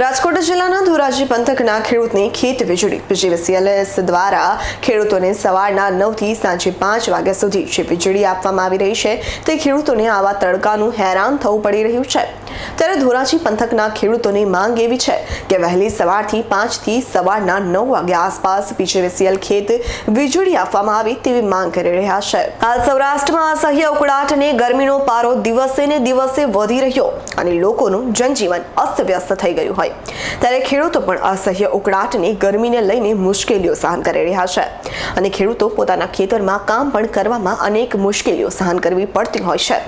રાજકોટ જિલ્લાના ધોરાજી પંથકના ખેડૂતની ખેત વીજળી. પીજીવીસીએલએસ દ્વારા ખેડૂતોને સવારના નવથી સાંજે પાંચ વાગ્યા સુધી જે વીજળી આપવામાં આવી રહી છે, તે ખેડૂતોને આવા તડકાનું હેરાન થવું પડી રહ્યું છે. ત્યારે ધોરાજી પંથકના ખેડૂતોની માંગ એવી છે કે વહેલી સવારથી પાંચથી સવારના નવ વાગ્યા આસપાસ પીજીવીસીએલ ખેત વીજળી આપવામાં આવે તેવી માંગ કરી રહ્યા છે. હાલ સૌરાષ્ટ્રમાં અસહ્ય ઉકળાટ અને ગરમીનો પારો દિવસે ને દિવસે વધી રહ્યો અને લોકોનું જનજીવન અસ્તવ્યસ્ત થઈ ગયું હોય. ત્યારે ખેડૂતો પણ અસહ્ય ઉકળાટની ગરમીને લઈને મુશ્કેલીઓ સહન કરી રહ્યા છે. અને ખેડૂતો પોતાના ખેતરમાં કામ પણ કરવામાં અનેક મુશ્કેલીઓ સહન કરવી પડતી હોય છે.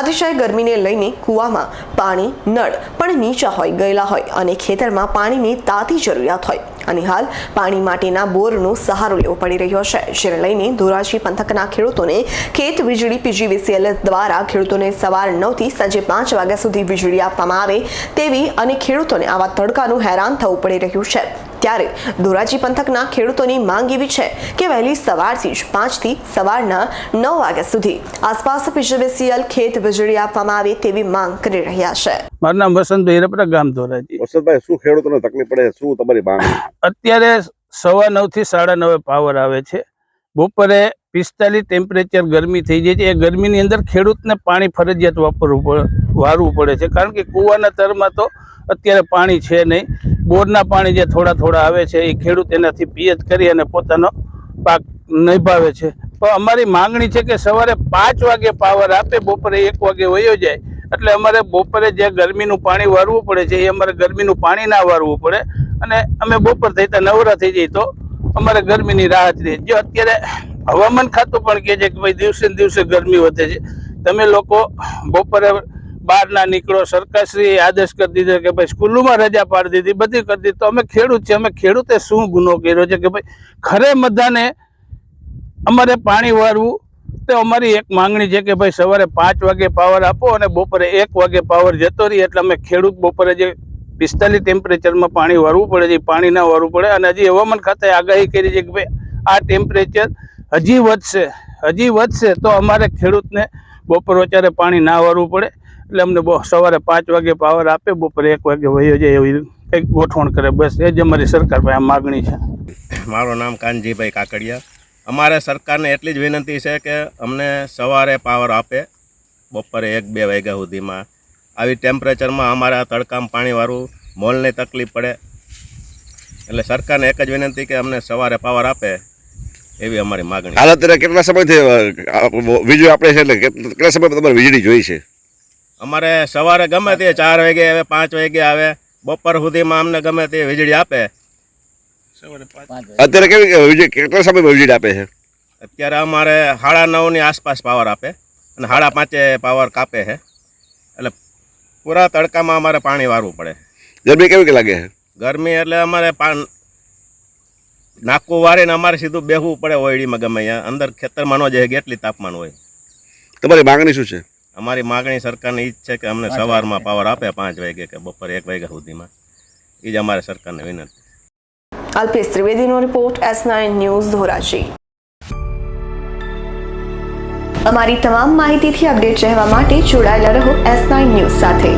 અતિશય ગરમીને લઈને કૂવામાં પાણી, નળ પણ નીચા હોય ગયેલા હોય અને ખેતરમાં પાણીની તાતી જરૂરિયાત હોય. અને હાલ પાણી માટેના બોરનો સહારો લેવો પડી રહ્યો છે, જેને લઈને ધોરાજી પંથકના ખેડૂતોને ખેત વીજળી પીજીવીસીએલ દ્વારા ખેડૂતોને સવાર નવથી સાંજે પાંચ વાગ્યા સુધી વીજળી આપવામાં આવે તેવી અને ખેડૂતોને આવા તડકાનું હેરાન થવું પડી રહ્યું છે. ત્યારે ધોરાજી પંથકના ખેડૂતોની માંગ એવી છે કે વહેલી સવારથી જ પાંચથી સવારના નવ વાગ્યા સુધી આસપાસ પીજીવીસીએલ ખેત વીજળી આપવામાં આવે તેવી માંગ કરી રહ્યા છે. મારું નામ વસંતભાઈ હિરપરા ગામ ધોરાજી. વસંતભાઈ શું ખેડૂતોને તકલીફ પડે? શું તમારી માંગ? અત્યારે સવા નવથી સાડા નવે પાવર આવે છે. બપોરે પિસ્તાલીસ ટેમ્પરેચર ગરમી થઈ જાય છે. એ ગરમીની અંદર ખેડૂતને પાણી ફરજિયાત વાપરવું પડે, વારવું પડે છે. કારણ કે કૂવાના તરમાં તો અત્યારે પાણી છે નહીં. બોરના પાણી જે થોડા થોડા આવે છે, એ ખેડૂત એનાથી પિયત કરી અને પોતાનો પાક નિભાવે છે. પણ અમારી માંગણી છે કે સવારે પાંચ વાગે પાવર આપે, બપોરે એક વાગે વયો જાય. એટલે અમારે બપોરે જે ગરમીનું પાણી વારવું પડે છે, એ અમારે ગરમીનું પાણી ના વારવું પડે. અને અમે બપોર થઈ તો નવરા થઈ જઈએ તો અમારે ગરમીની રાહત રહે. જે અત્યારે હવામાન ખાતું પણ કહે છે કે ભાઈ દિવસે દિવસે ગરમી વધે છે. તમે લોકો બપોરે બહાર ના નીકળો, સરકારશ્રીએ આદેશ કરી દીધો કે ભાઈ સ્કૂલોમાં રજા પાડી દીધી, બધી કરી દીધી. તો અમે ખેડૂત છે અમે ખેડૂતે શું ગુનો કર્યો છે કે ભાઈ ખરે બધાને અમારે પાણી વારવું તો અમારી એક માંગણી છે કે ભાઈ સવારે પાંચ વાગે પાવર આપો અને બપોરે એક વાગે પાવર જતો રહી, એટલે અમે ખેડૂત બપોરે જે પિસ્તાલીસ ટેમ્પરેચરમાં પાણી વારવું પડે છે પાણી ના વારવું પડે. અને હજી હવામાન ખાતે આગાહી કરી છે કે ભાઈ આ ટેમ્પરેચર હજી વધશે હજી વધશે તો અમારે ખેડૂતને બપોર વચારે પાણી ના વારવું પડે. એટલે અમને બહુ સવારે પાંચ વાગે પાવર આપે, બપોરે એક વાગે વહી જાય એવી કંઈક ગોઠવણ કરે. બસ એ જ અમારી સરકાર પાસે માગણી છે. મારું નામ કાનજીભાઈ કાકડિયા. અમારે સરકારને એટલી જ વિનંતી છે કે અમને સવારે પાવર આપે, બપોરે એક બે વાગ્યા સુધીમાં. આવી ટેમ્પરેચરમાં અમારા તડકામાં પાણીવાળું મોલને તકલીફ પડે. એટલે સરકારને એક જ વિનંતી કે અમને સવારે પાવર આપે એવી અમારી માગણી. હાલ અત્યારે કેટલા સમયથી વીજળી આપણે છે એટલે કેટલા સમય તમારે વીજળી જોઈ છે? અમારે સવારે ગમે તે ચાર વાગે આવે પાંચ વાગે આવે બપોર સુધીમાં અમને ગમે તે વીજળી આપે. અત્યારે કેવી વીજળી કેટલા સમયમાં વીજળી આપે છે? અત્યારે અમારે સાડા નવની આસપાસ પાવર આપે અને સાડા પાંચે પાવર કાપે છે. એટલે પૂરા તડકામાં અમારે પાણી વારવું પડે. ગરમી કેવી કે લાગે છે? ગરમી એટલે અમારે પાન વારે ને અમારે સીધું બેહવું પડે ઓયડીમાં ગમે અહીંયા. અંદર ખેતરમાં ન જાય કેટલી તાપમાન હોય. તમારી માંગણી શું છે? અમારી માગણી સરકારને એ જ છે કે અમને સવારમાં પાવર આપે પાંચ વાગે કે બપોરે એક વાગ્યા સુધીમાં. એ જ અમારે સરકારને વિનંતી. Alpesh ત્રિવેદીનો report S nine news Dhoraji. અમારી તમામ માહિતીથી અપડેટ રહેવા માટે જોડાયેલા રહો એસ નાઇન ન્યૂઝ સાથે.